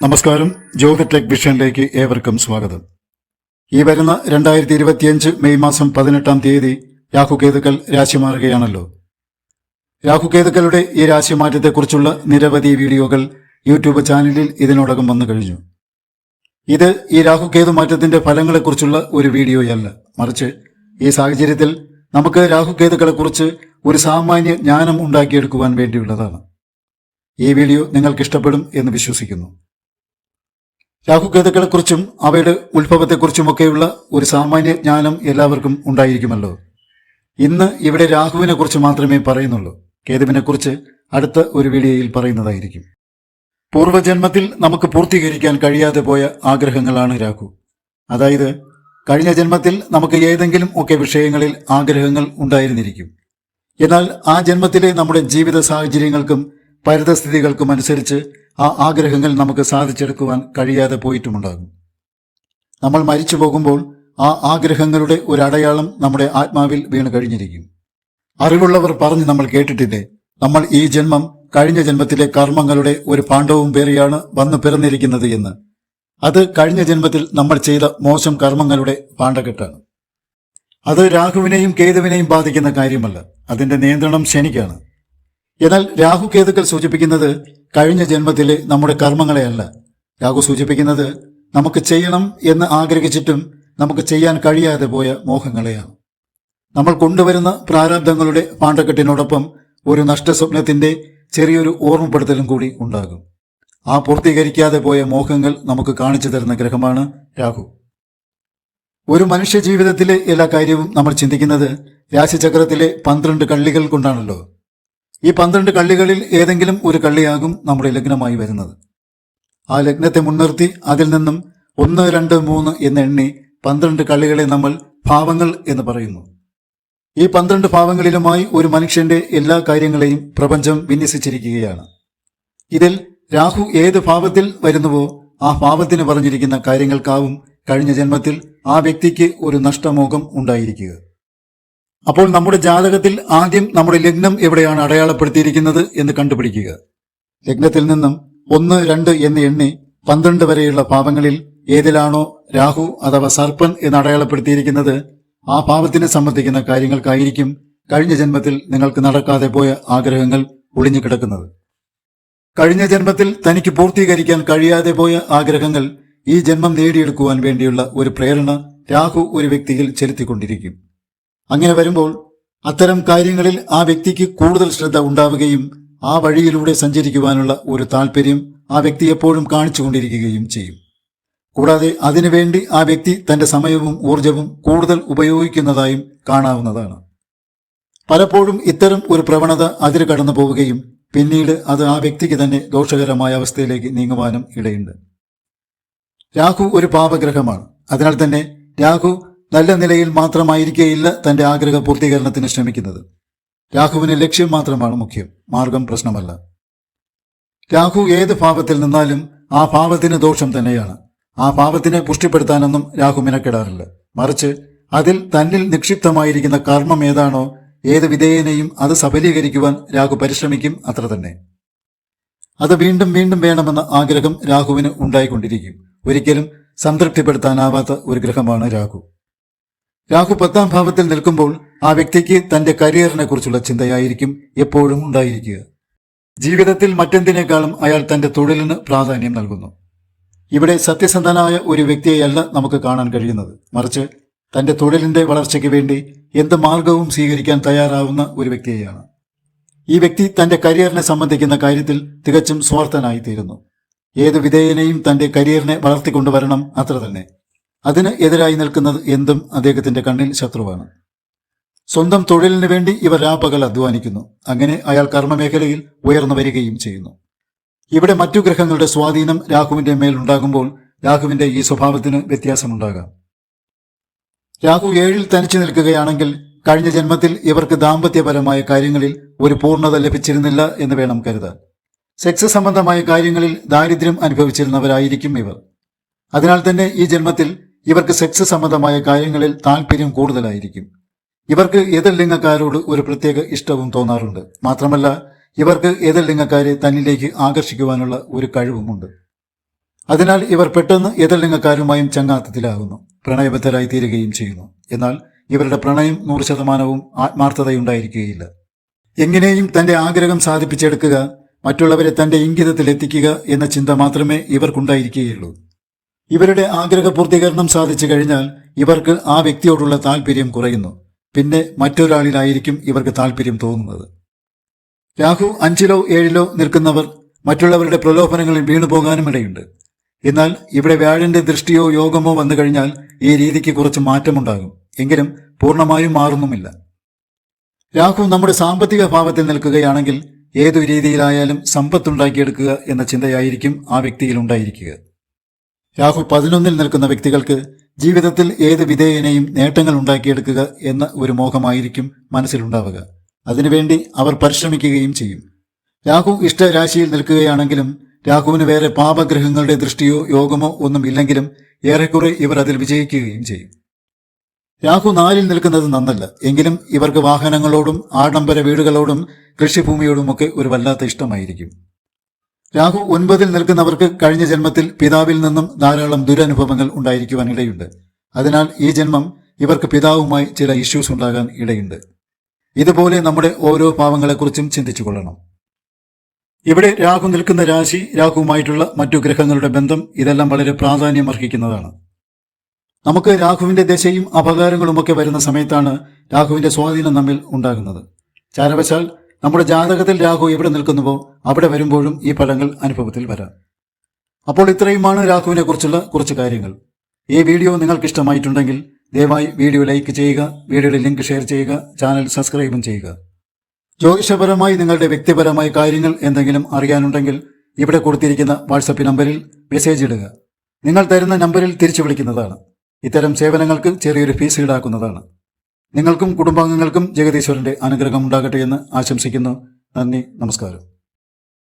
നമസ്കാരം. ജ്യോതിടെക് വിഷനിലേക്ക് ഏവർക്കും സ്വാഗതം. ഈ വരുന്ന രണ്ടായിരത്തി ഇരുപത്തിയഞ്ച് മെയ് മാസം പതിനെട്ടാം തീയതി രാഹുകേതുക്കൾ രാശി മാറുകയാണല്ലോ രാഹുകേതുക്കളുടെ ഈ രാശിമാറ്റത്തെക്കുറിച്ചുള്ള നിരവധി വീഡിയോകൾ യൂട്യൂബ് ചാനലിൽ ഇതിനോടകം വന്നു കഴിഞ്ഞു. ഇത് ഈ രാഹുകേതു മാറ്റത്തിന്റെ ഫലങ്ങളെക്കുറിച്ചുള്ള ഒരു വീഡിയോയല്ല. മറിച്ച് ഈ സാഹചര്യത്തിൽ നമുക്ക് രാഹുകേതുക്കളെക്കുറിച്ച് ഒരു സാമാന്യ ജ്ഞാനം ഉണ്ടാക്കിയെടുക്കുവാൻ വേണ്ടിയുള്ളതാണ്. ഈ വീഡിയോ നിങ്ങൾക്ക് ഇഷ്ടപ്പെടും എന്ന് വിശ്വസിക്കുന്നു. രാഹുകേതുക്കളെക്കുറിച്ചും അവയുടെ ഉത്ഭവത്തെക്കുറിച്ചുമൊക്കെയുള്ള ഒരു സാമാന്യ ജ്ഞാനം എല്ലാവർക്കും ഉണ്ടായിരിക്കുമല്ലോ. ഇന്ന് ഇവിടെ രാഹുവിനെ കുറിച്ച് മാത്രമേ പറയുന്നുള്ളൂ. കേതുവിനെ കുറിച്ച് അടുത്ത ഒരു വീഡിയോയിൽ പറയുന്നതായിരിക്കും. പൂർവജന്മത്തിൽ നമുക്ക് പൂർത്തീകരിക്കാൻ കഴിയാതെ പോയ ആഗ്രഹങ്ങളാണ് രാഹു. അതായത് കഴിഞ്ഞ ജന്മത്തിൽ നമുക്ക് ഏതെങ്കിലും ഒക്കെ വിഷയങ്ങളിൽ ആഗ്രഹങ്ങൾ ഉണ്ടായിരുന്നിരിക്കും. എന്നാൽ ആ ജന്മത്തിലെ നമ്മുടെ ജീവിത സാഹചര്യങ്ങൾക്കും പരിതസ്ഥിതികൾക്കും അനുസരിച്ച് ആ ആഗ്രഹങ്ങൾ നമുക്ക് സാധിച്ചെടുക്കുവാൻ കഴിയാതെ പോയിട്ടുമുണ്ടാകും. നമ്മൾ മരിച്ചു പോകുമ്പോൾ ആ ആഗ്രഹങ്ങളുടെ ഒരു അടയാളം നമ്മുടെ ആത്മാവിൽ വീണ് കഴിഞ്ഞിരിക്കും. അറിവുള്ളവർ പറഞ്ഞ് നമ്മൾ കേട്ടിട്ടില്ലേ? നമ്മൾ ഈ ജന്മം കഴിഞ്ഞ ജന്മത്തിലെ കർമ്മങ്ങളുടെ ഒരു പാണ്ഡവും പേറിയാണ് വന്നു പിറന്നിരിക്കുന്നത് എന്ന്. അത് കഴിഞ്ഞ ജന്മത്തിൽ നമ്മൾ ചെയ്ത മോശം കർമ്മങ്ങളുടെ പാണ്ഡക്കെട്ടാണ് അത് രാഹുവിനെയും കേതുവിനെയും ബാധിക്കുന്ന കാര്യമല്ല. അതിന്റെ നിയന്ത്രണം ശനിക്കാണ്. എന്നാൽ രാഹു കേതുക്കൾ സൂചിപ്പിക്കുന്നത് കഴിഞ്ഞ ജന്മത്തിലെ നമ്മുടെ കർമ്മങ്ങളെയല്ല. രാഹു സൂചിപ്പിക്കുന്നത് നമുക്ക് ചെയ്യണം എന്ന് ആഗ്രഹിച്ചിട്ടും നമുക്ക് ചെയ്യാൻ കഴിയാതെ പോയ മോഹങ്ങളെയാണ്. നമ്മൾ കൊണ്ടുവരുന്ന പ്രാരാബ്ദങ്ങളുടെ പാണ്ഡക്കെട്ടിനോടൊപ്പം ഒരു നഷ്ടസ്വപ്നത്തിന്റെ ചെറിയൊരു ഓർമ്മപ്പെടുത്തലും കൂടി ഉണ്ടാകും. ആ പൂർത്തീകരിക്കാതെ പോയ മോഹങ്ങൾ നമുക്ക് കാണിച്ചു തരുന്ന ഗ്രഹമാണ് രാഹു. ഒരു മനുഷ്യ ജീവിതത്തിലെ എല്ലാ കാര്യവും നമ്മൾ ചിന്തിക്കുന്നത് രാശിചക്രത്തിലെ പന്ത്രണ്ട് കള്ളികൾ കൊണ്ടാണല്ലോ. ഈ പന്ത്രണ്ട് കള്ളികളിൽ ഏതെങ്കിലും ഒരു കള്ളിയാകും നമ്മുടെ ലഗ്നമായി വരുന്നത്. ആ ലഗ്നത്തെ മുൻനിർത്തി അതിൽ നിന്നും ഒന്ന് രണ്ട് മൂന്ന് എന്ന് എണ്ണി പന്ത്രണ്ട് കള്ളികളെ നമ്മൾ ഭാവങ്ങൾ എന്ന് പറയുന്നു. ഈ പന്ത്രണ്ട് ഭാവങ്ങളിലുമായി ഒരു മനുഷ്യന്റെ എല്ലാ കാര്യങ്ങളെയും പ്രപഞ്ചം വിന്യസിച്ചിരിക്കുകയാണ്. ഇതിൽ രാഹു ഏത് ഭാവത്തിൽ വരുന്നുവോ ആ ഭാവത്തിന് പറഞ്ഞിരിക്കുന്ന കാര്യങ്ങൾക്കാവും കഴിഞ്ഞ ജന്മത്തിൽ ആ വ്യക്തിക്ക് ഒരു നഷ്ടമോഹം ഉണ്ടായിരിക്കുക. അപ്പോൾ നമ്മുടെ ജാതകത്തിൽ ആദ്യം നമ്മുടെ ലഗ്നം എവിടെയാണ് അടയാളപ്പെടുത്തിയിരിക്കുന്നത് എന്ന് കണ്ടുപിടിക്കുക. ലഗ്നത്തിൽ നിന്നും ഒന്ന് രണ്ട് എന്ന് എണ്ണി പന്ത്രണ്ട് വരെയുള്ള പാപങ്ങളിൽ ഏതിലാണോ രാഹു അഥവാ സർപ്പൻ എന്ന് അടയാളപ്പെടുത്തിയിരിക്കുന്നത് ആ പാപത്തിനെ സംബന്ധിക്കുന്ന കാര്യങ്ങൾക്കായിരിക്കും കഴിഞ്ഞ ജന്മത്തിൽ നിങ്ങൾക്ക് നടക്കാതെ പോയ ആഗ്രഹങ്ങൾ ഒളിഞ്ഞു കിടക്കുന്നത് കഴിഞ്ഞ ജന്മത്തിൽ തനിക്ക് പൂർത്തീകരിക്കാൻ കഴിയാതെ പോയ ആഗ്രഹങ്ങൾ ഈ ജന്മം നേടിയെടുക്കുവാൻ വേണ്ടിയുള്ള ഒരു പ്രേരണ രാഹു ഒരു വ്യക്തിയിൽ ചെലുത്തിക്കൊണ്ടിരിക്കും. അങ്ങനെ വരുമ്പോൾ അത്തരം കാര്യങ്ങളിൽ ആ വ്യക്തിക്ക് കൂടുതൽ ശ്രദ്ധ ഉണ്ടാവുകയും ആ വഴിയിലൂടെ സഞ്ചരിക്കുവാനുള്ള ഒരു താല്പര്യം ആ വ്യക്തി എപ്പോഴും കാണിച്ചുകൊണ്ടിരിക്കുകയും ചെയ്യും. കൂടാതെ അതിനുവേണ്ടി ആ വ്യക്തി തന്റെ സമയവും ഊർജവും കൂടുതൽ ഉപയോഗിക്കുന്നതായും കാണാവുന്നതാണ്. പലപ്പോഴും ഇത്തരം ഒരു പ്രവണത അതിര് കടന്നു പോവുകയും പിന്നീട് അത് ആ വ്യക്തിക്ക് തന്നെ ദോഷകരമായ അവസ്ഥയിലേക്ക് നീങ്ങുവാനും ഇടയുണ്ട്. രാഹു ഒരു പാപഗ്രഹമാണ്. അതിനാൽ തന്നെ രാഹു നല്ല നിലയിൽ മാത്രമായിരിക്കേയില്ല തന്റെ ആഗ്രഹ പൂർത്തീകരണത്തിന് ശ്രമിക്കുന്നത്. രാഹുവിന് ലക്ഷ്യം മാത്രമാണ് മുഖ്യം. മാർഗം പ്രശ്നമല്ല. രാഹു ഏത് ഭാവത്തിൽ നിന്നാലും ആ ഭാവത്തിന് ദോഷം തന്നെയാണ്. ആ ഭാവത്തിനെ പുഷ്ടിപ്പെടുത്താനൊന്നും രാഹു മിനക്കെടാറില്ല. മറിച്ച് അതിൽ തന്നിൽ നിക്ഷിപ്തമായിരിക്കുന്ന കർമ്മം ഏതാണോ ഏത് വിധേയനെയും അത് സഫലീകരിക്കുവാൻ രാഹു പരിശ്രമിക്കും അത്ര തന്നെ. അത് വീണ്ടും വീണ്ടും വേണമെന്ന ആഗ്രഹം രാഹുവിന് ഉണ്ടായിക്കൊണ്ടിരിക്കും. ഒരിക്കലും സംതൃപ്തിപ്പെടുത്താനാവാത്ത ഒരു ഗ്രഹമാണ് രാഹു രാഹു പത്താം ഭാവത്തിൽ നിൽക്കുമ്പോൾ ആ വ്യക്തിക്ക് തന്റെ കരിയറിനെ കുറിച്ചുള്ള ചിന്തയായിരിക്കും എപ്പോഴും ഉണ്ടായിരിക്കുക. ജീവിതത്തിൽ മറ്റെന്തിനേക്കാളും അയാൾ തന്റെ തൊഴിലിന് പ്രാധാന്യം നൽകുന്നു. ഇവിടെ സത്യസന്ധനായ ഒരു വ്യക്തിയെയല്ല നമുക്ക് കാണാൻ കഴിയുന്നത്. മറിച്ച് തന്റെ തൊഴിലിന്റെ വളർച്ചയ്ക്ക് വേണ്ടി എന്ത് മാർഗവും സ്വീകരിക്കാൻ തയ്യാറാവുന്ന ഒരു വ്യക്തിയെയാണ്. ഈ വ്യക്തി തന്റെ കരിയറിനെ സംബന്ധിക്കുന്ന കാര്യത്തിൽ തികച്ചും സ്വാർത്ഥനായി തീരുന്നു ഏത് വിധേയനെയും തന്റെ കരിയറിനെ വളർത്തിക്കൊണ്ടുവരണം അത്ര തന്നെ. അതിന് എതിരായി നിൽക്കുന്നത് എന്തും അദ്ദേഹത്തിന്റെ കണ്ണിൽ ശത്രുവാണ്. സ്വന്തം തൊഴിലിന് വേണ്ടി ഇവർ രാപ്പകൽ അധ്വാനിക്കുന്നു. അങ്ങനെ അയാൾ കർമ്മമേഖലയിൽ ഉയർന്നു വരികയും ചെയ്യുന്നു. ഇവിടെ മറ്റു ഗ്രഹങ്ങളുടെ സ്വാധീനം രാഹുവിന്റെ മേലുണ്ടാകുമ്പോൾ രാഹുവിന്റെ ഈ സ്വഭാവത്തിന് വ്യത്യാസമുണ്ടാകാം. രാഹു ഏഴിൽ തനിച്ചു നിൽക്കുകയാണെങ്കിൽ കഴിഞ്ഞ ജന്മത്തിൽ ഇവർക്ക് ദാമ്പത്യപരമായ കാര്യങ്ങളിൽ ഒരു പൂർണത ലഭിച്ചിരുന്നില്ല എന്ന് വേണം കരുതാൻ. സെക്സ് സംബന്ധമായ കാര്യങ്ങളിൽ ദാരിദ്ര്യം അനുഭവിച്ചിരുന്നവരായിരിക്കും ഇവർ. അതിനാൽ തന്നെ ഈ ജന്മത്തിൽ ഇവർക്ക് സെക്സ് സംബന്ധമായ കാര്യങ്ങളിൽ താല്പര്യം കൂടുതലായിരിക്കും. ഇവർക്ക് എതിർ ലിംഗക്കാരോട് ഒരു പ്രത്യേക ഇഷ്ടവും തോന്നാറുണ്ട്. മാത്രമല്ല ഇവർക്ക് എതിർ ലിംഗക്കാരെ തന്നിലേക്ക് ആകർഷിക്കുവാനുള്ള ഒരു കഴിവുമുണ്ട്. അതിനാൽ ഇവർ പെട്ടെന്ന് എതിർലിംഗക്കാരുമായും ചങ്ങാത്തത്തിലാകുന്നു പ്രണയബദ്ധരായി തീരുകയും ചെയ്യുന്നു. എന്നാൽ ഇവരുടെ പ്രണയം നൂറ് ശതമാനവും ആത്മാർത്ഥതയുണ്ടായിരിക്കുകയില്ല. എങ്ങനെയും തന്റെ ആഗ്രഹം സാധിപ്പിച്ചെടുക്കുക മറ്റുള്ളവരെ തന്റെ ഇംഗിതത്തിൽ എത്തിക്കുക എന്ന ചിന്ത മാത്രമേ ഇവർക്കുണ്ടായിരിക്കുകയുള്ളൂ. ഇവരുടെ ആഗ്രഹ പൂർത്തീകരണം സാധിച്ചു കഴിഞ്ഞാൽ ഇവർക്ക് ആ വ്യക്തിയോടുള്ള താല്പര്യം കുറയുന്നു. പിന്നെ മറ്റൊരാളിലായിരിക്കും ഇവർക്ക് താല്പര്യം തോന്നുന്നത്. രാഹു അഞ്ചിലോ ഏഴിലോ നിൽക്കുന്നവർ മറ്റുള്ളവരുടെ പ്രലോഭനങ്ങളിൽ വീണുപോകാനും ഇടയുണ്ട് എന്നാൽ ഇവിടെ വ്യാഴന്റെ ദൃഷ്ടിയോ യോഗമോ വന്നു കഴിഞ്ഞാൽ ഈ രീതിക്ക് കുറച്ച് മാറ്റമുണ്ടാകും. എങ്കിലും പൂർണമായും മാറുന്നുമില്ല. രാഹു നമ്മുടെ സാമ്പത്തിക ഭാവത്തിൽ നിൽക്കുകയാണെങ്കിൽ ഏതു രീതിയിലായാലും സമ്പത്തുണ്ടാക്കിയെടുക്കുക എന്ന ചിന്തയായിരിക്കും ആ വ്യക്തിയിൽ ഉണ്ടായിരിക്കുക. രാഹു പതിനൊന്നിൽ നിൽക്കുന്ന വ്യക്തികൾക്ക് ജീവിതത്തിൽ ഏത് വിധേയനെയും നേട്ടങ്ങൾ ഉണ്ടാക്കിയെടുക്കുക എന്ന ഒരു മോഹമായിരിക്കും മനസ്സിലുണ്ടാവുക. അതിനുവേണ്ടി അവർ പരിശ്രമിക്കുകയും ചെയ്യും. രാഹു ഇഷ്ടരാശിയിൽ നിൽക്കുകയാണെങ്കിലും രാഹുവിന് വേറെ പാപഗ്രഹങ്ങളുടെ ദൃഷ്ടിയോ യോഗമോ ഒന്നും ഇല്ലെങ്കിലും ഏറെക്കുറെ ഇവർ അതിൽ വിജയിക്കുകയും ചെയ്യും. രാഹു നാലിൽ നിൽക്കുന്നത് നന്നല്ല. എങ്കിലും ഇവർക്ക് വാഹനങ്ങളോടും ആഡംബര വീടുകളോടും കൃഷിഭൂമിയോടുമൊക്കെ ഒരു വല്ലാത്ത ഇഷ്ടമായിരിക്കും. രാഹു ഒൻപതിൽ നിൽക്കുന്നവർക്ക് കഴിഞ്ഞ ജന്മത്തിൽ പിതാവിൽ നിന്നും ധാരാളം ദുരനുഭവങ്ങൾ ഉണ്ടായിരിക്കുവാൻ ഇടയുണ്ട്. അതിനാൽ ഈ ജന്മം ഇവർക്ക് പിതാവുമായി ചില ഇഷ്യൂസ് ഉണ്ടാകാൻ ഇടയുണ്ട്. ഇതുപോലെ നമ്മുടെ ഓരോ പാവങ്ങളെക്കുറിച്ചും ചിന്തിച്ചു കൊള്ളണം ഇവിടെ രാഹു നിൽക്കുന്ന രാശി രാഹുവുമായിട്ടുള്ള മറ്റു ഗ്രഹങ്ങളുടെ ബന്ധം ഇതെല്ലാം വളരെ പ്രാധാന്യം അർഹിക്കുന്നതാണ് നമുക്ക് രാഹുവിന്റെ ദശയും അപകാരങ്ങളുമൊക്കെ വരുന്ന സമയത്താണ് രാഹുവിന്റെ സ്വാധീനം നമ്മിൽ ഉണ്ടാകുന്നത്. ചാരവശാൽ നമ്മുടെ ജാതകത്തിൽ രാഹു എവിടെ നിൽക്കുന്നുവോ അവിടെ വരുമ്പോഴും ഈ ഫലങ്ങൾ അനുഭവത്തിൽ വരാം. അപ്പോൾ ഇത്രയുമാണ് രാഹുവിനെ കുറിച്ചുള്ള കുറച്ച് കാര്യങ്ങൾ. ഈ വീഡിയോ നിങ്ങൾക്ക് ഇഷ്ടമായിട്ടുണ്ടെങ്കിൽ ദയവായി വീഡിയോ ലൈക്ക് ചെയ്യുക വീഡിയോയുടെ ലിങ്ക് ഷെയർ ചെയ്യുക ചാനൽ സബ്സ്ക്രൈബും ചെയ്യുക. ജ്യോതിഷപരമായി നിങ്ങളുടെ വ്യക്തിപരമായ കാര്യങ്ങൾ എന്തെങ്കിലും അറിയാനുണ്ടെങ്കിൽ ഇവിടെ കൊടുത്തിരിക്കുന്ന വാട്സപ്പ് നമ്പറിൽ മെസ്സേജ് ഇടുക. നിങ്ങൾ തരുന്ന നമ്പറിൽ തിരിച്ചു വിളിക്കുന്നതാണ്. ഇത്തരം സേവനങ്ങൾക്ക് ചെറിയൊരു ഫീസ് ഈടാക്കുന്നതാണ്. നിങ്ങൾക്കും കുടുംബാംഗങ്ങൾക്കും ജഗദീശ്വരന്റെ അനുഗ്രഹം ഉണ്ടാകട്ടെ എന്ന് ആശംസിക്കുന്നു. നന്ദി നമസ്കാരം.